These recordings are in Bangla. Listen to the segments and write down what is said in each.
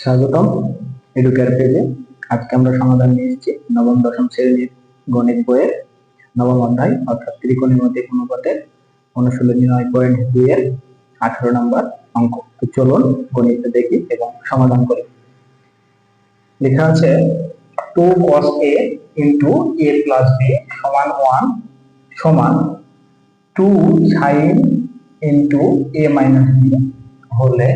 স্বাগতম এডুকেয়ার পেজে আজকে আমরা সমাধান নিয়ে এসেছি নবম, দশম শ্রেণির গণিত বইয়ের নবম অধ্যায়, অর্থাৎ ত্রিকোণমিতিক অনুপাতের অনুশীলনী নয় পয়েন্ট দুই এর আঠারো নম্বর অঙ্ক। তো চলুন গণিত দেখি এবং সমাধান করি। লেখা আছে two cos A into A plus B সমান ওয়ান সমান two sine into A minus B হলে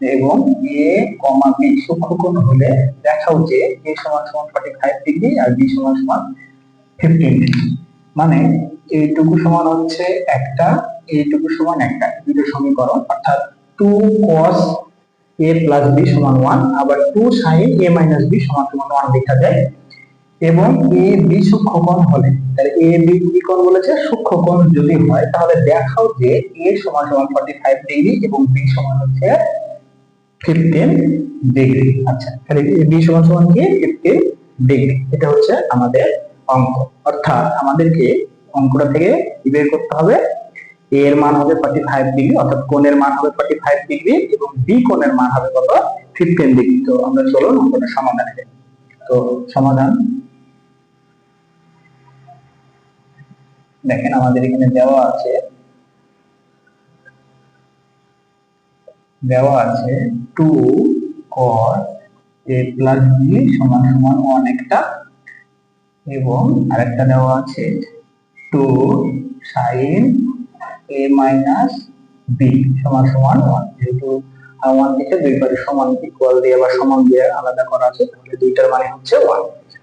এবং এ কমা বি সূক্ষ্মকোণ হলে দেখাও যে এ সমান সমান ফর্টি ফাইভ ডিগ্রি আর বি সমান সমান ফিফটিন ডিগ্রি মানে এইটুকু সমান হচ্ছে একটা, এইটুকু সমান একটা, দুটো সমীকরণ। অর্থাৎ two cos A plus B সমান ওয়ান আবার two sine A minus B সমান সমান ওয়ান লেখা যায়। এবং এ বি সূক্ষ্মকোণ হলে, তাহলে এ বি কি কোণ বলেছে? সূক্ষ্মকোণ যদি হয়, তাহলে দেখাও যে এ সমান সমান ফর্টি ফাইভ ডিগ্রি এবং বি সমান হচ্ছে ফিফটিন ডিগ্রি আচ্ছা তাহলে বি সমান সমান কি? ফিফটিন ডিগ্রি এটা হচ্ছে আমাদের অঙ্ক। অর্থাৎ আমাদেরকে অঙ্কটা থেকে বের করতে হবে। এ এর মান হবে ফর্টি ফাইভ ডিগ্রি অর্থাৎ কোণের মান হবে ফর্টি ফাইভ ডিগ্রি এবং বি কোণের মান হবে কত? ফিফটিন ডিগ্রি তো আমরা চলুন অঙ্কটা সমাধান করি। তো সমাধান দেখেন আমাদের এখানে দেওয়া আছে দেওয়া আছে two cos A plus B সমান সমান ওয়ান একটা এবং আরেকটা দেওয়া আছে two sine A minus B সমান সমান ওয়ান যেহেতু ওয়ান থেকে দুই পারে সমান ইকুয়াল দিয়ে বা সমান দিয়ে আলাদা করা আছে, তাহলে দুইটার মানে হচ্ছে ওয়ান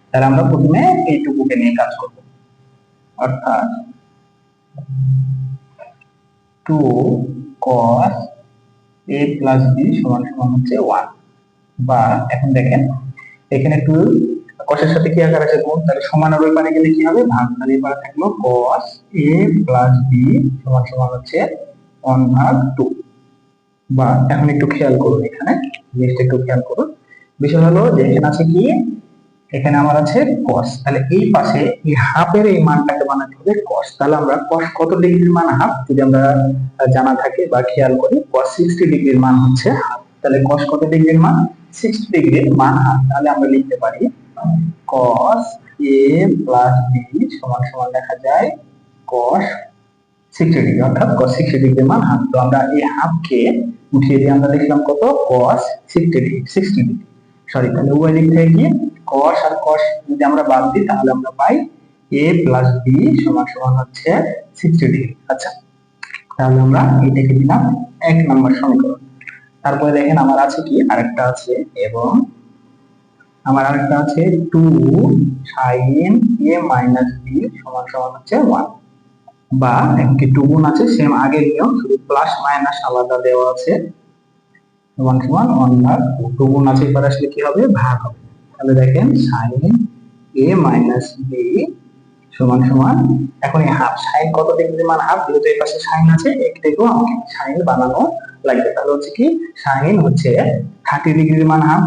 তাহলে আমরা প্রথমে এইটুকুকে নিয়ে কাজ করব। অর্থাৎ two cos a plus B সমান সমান হচ্ছে ওয়ান বা এখন দেখেন, এখানে একটু কষের সাথে কি আকার আছে গুণ? তাহলে সমানের ওই পারে গেলে কি হবে? ভাগ তাহলে এবার থাকল cos a প্লাস বি সমান সমান হচ্ছে ওয়ান ভাগ টু বা এখন একটু খেয়াল করুন এখানে, জিনিসটা একটু খেয়াল করুন। বিষয় হলো যে এখানে আছে কি? এখানে আমার আছে cos. তাহলে এই পাশে এই হাফের এই মানটাকে বানাতে হবে cos. তাহলে আমরা cos কত ডিগ্রির মান হাফ যদি আমরা জানা থাকে বা খেয়াল করি, cos 60 ডিগ্রির মান হচ্ছে হাফ তাহলে cos কত ডিগ্রির মান? 60 ডিগ্রির মান হাফ তাহলে আমরা লিখতে পারি, cos a b সমান সমান লেখা যায় cos 60 ডিগ্রি, অর্থাৎ cos 60 ডিগ্রির মান হাফ তো আমরা এই হাফকে উঠিয়ে দিয়ে আমরা লিখলাম কত? cos 60 degree 60 degree. সরি তাহলে উভয় লিখতে কি? Cos আর cos যদি আমরা বাদ দিই, তাহলে আমরা পাই a প্লাস b সমান সমান হচ্ছে 60 ডিগ্রি আচ্ছা তাহলে আমরা দেখে দিলাম এক নম্বর সমীকরণ। তারপরে দেখেন আমার আছে কি? আরেকটা আছে, এবং আমার আরেকটা আছে two sine A minus B সমান সমান হচ্ছে ওয়ান বা একটি টু গুণ আছে সেম আগের নিয়ম, শুধু প্লাস মাইনাস আলাদা দেওয়া আছে। ওয়ান সমান ওয়ান ভাগ টু গুণ আছে, এবার আসলে কি হবে? ভাগ হবে। তাহলে দেখেন সাইন এ মাইনাস বি সমান সমান, এখন এই হাফ সাইন কত ডিগ্রি মান হাফ যেহেতু এই পাশে সাইন আছে একটিকেও আমাকে সাইন বানানো লাগবে। তাহলে হচ্ছে কি সাইন হচ্ছে থার্টি ডিগ্রির মান হাফ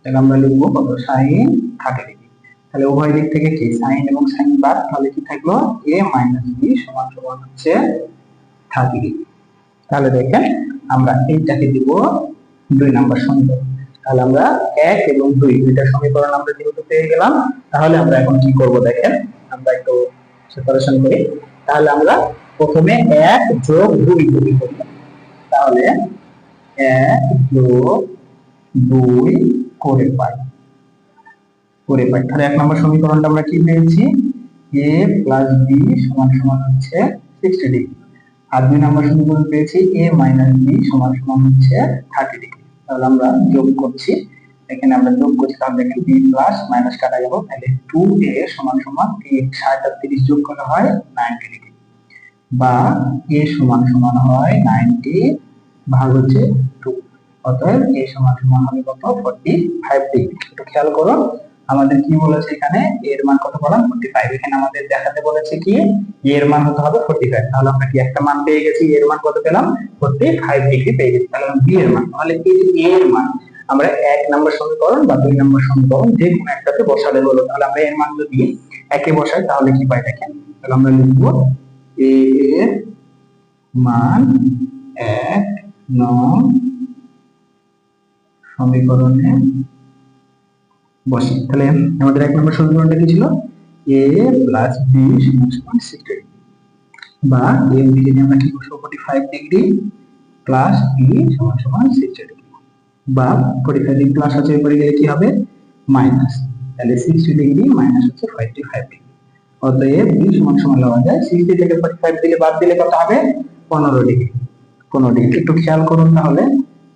তাহলে আমরা লিখব কত? সাইন থার্টি ডিগ্রি তাহলে উভয় দিক থেকে কি? সাইন এবং সাইন বাদ, তাহলে কি থাকল? এ মাইনাস বি সমান সমান হচ্ছে থার্টি ডিগ্রি তাহলে দেখেন আমরা এইটাকে দিব দুই নাম্বার সমীকরণ। তাহলে আমরা এক এবং দুই, দুইটা সমীকরণ আমরা যেহেতু পেয়ে গেলাম, তাহলে আমরা এখন কি করব দেখেন? আমরা একটু সেপারেশন করি। তাহলে আমরা প্রথমে এক যোগ দুই যদি করি, তাহলে এক যোগ দুই করে পাই। করে পাই। তাহলে এক নম্বর সমীকরণটা আমরা কি পেয়েছি? এ প্লাস বি সমান সমান হচ্ছে সিক্সটি ডিগ্রি আর দুই নম্বর সমীকরণ পেয়েছি এ মাইনাস বি সমান সমান হচ্ছে থার্টি ডিগ্রি তাহলে আমরা যোগ করছি। এখানে আমরা যোগ করছি, তাহলে এখানে বি প্লাস মাইনাস কাটা গেল। তাহলে টু এ সমান সমান ষাট আর তিরিশ যোগ করা হয় নাইনটি ডিগ্রি বা এ সমান সমান হয় নাইনটি ভাগ হচ্ছে টু অতএব এ সমান সমান হবে কত? ফর্টি ফাইভ ডিগ্রি একটু খেয়াল করুন আমাদের কি বলেছে এখানে? এর মান কত বললাম? ফোর্টি ফাইভ এখানে আমাদের দেখাতে বলেছে কি? এর মান হতে হবে ফোর্টি ফাইভ তাহলে আমরা কি একটা মান পেয়ে গেছি? এর মান কত পেলাম? ফোর্টি ফাইভ ডিগ্রি পেয়ে গেছি। তাহলে বি এর মান। তাহলে এই যে এর মান, আমরা এক নম্বর সমীকরণ বা দুই নম্বর সমীকরণ যে কোনো একটাতে বসালে হলো। তাহলে আমরা এর মান যদি একে বসাই, তাহলে কি পাই দেখেন? তাহলে আমরা লিখব এ এর মান এক নং সমীকরণে বসি। তাহলে আমাদের এক নম্বর সমীকরণটা কি ছিল? এ প্লাস বি বা এর দিকে আমরা কি বসবো forty five degree plus B সমান সমান সিক্সটি বা ফোর্টি ফাইভ ডিগ্রি প্লাস হচ্ছে এরপরে গেলে কি হবে? মাইনাস তাহলে সিক্সটি ডিগ্রি মাইনাস হচ্ছে ফোর্টি ফাইভ ডিগ্রি অতএব বি সমান সমান লওয়া যায়। সিক্সটি থেকে ফোর্টি ফাইভ দিলে বাদ দিলে কত হবে? পনেরো ডিগ্রি পনেরো ডিগ্রি একটু খেয়াল করুন তাহলে।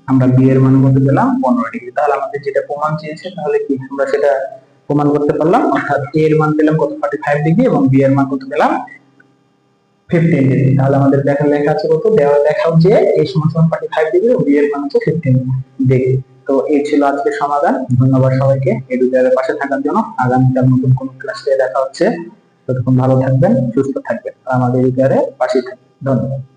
আমরা বি এর মান কত পেলাম পনেরো ডিগ্রি। তাহলে আমাদের যেটা প্রমাণ চেয়েছে, তাহলে কি আমরা সেটা প্রমাণ করতে পারলাম? অর্থাৎ এ এর মান পেলাম কত? ফর্টি ফাইভ ডিগ্রি এবং বি এর মান কত পেলাম? ফিফটিন ডিগ্রি তাহলে আমাদের দেখা লেখা আছে কত? দেওয়া দেখাও যে এ সমান সমান ফর্টি ফাইভ ডিগ্রি ও বি এর মান হচ্ছে ফিফটিন ডিগ্রি তো এই ছিল আজকের সমাধান। ধন্যবাদ সবাইকে। এই এডুকেয়ারের পাশে থাকার জন্য। আগামীকাল নতুন কোন ক্লাসে দেখা হচ্ছে। ততক্ষণ ভালো থাকবেন, সুস্থ থাকবেন। আমাদের এডুকেয়ারের পাশে থাকবেন। ধন্যবাদ।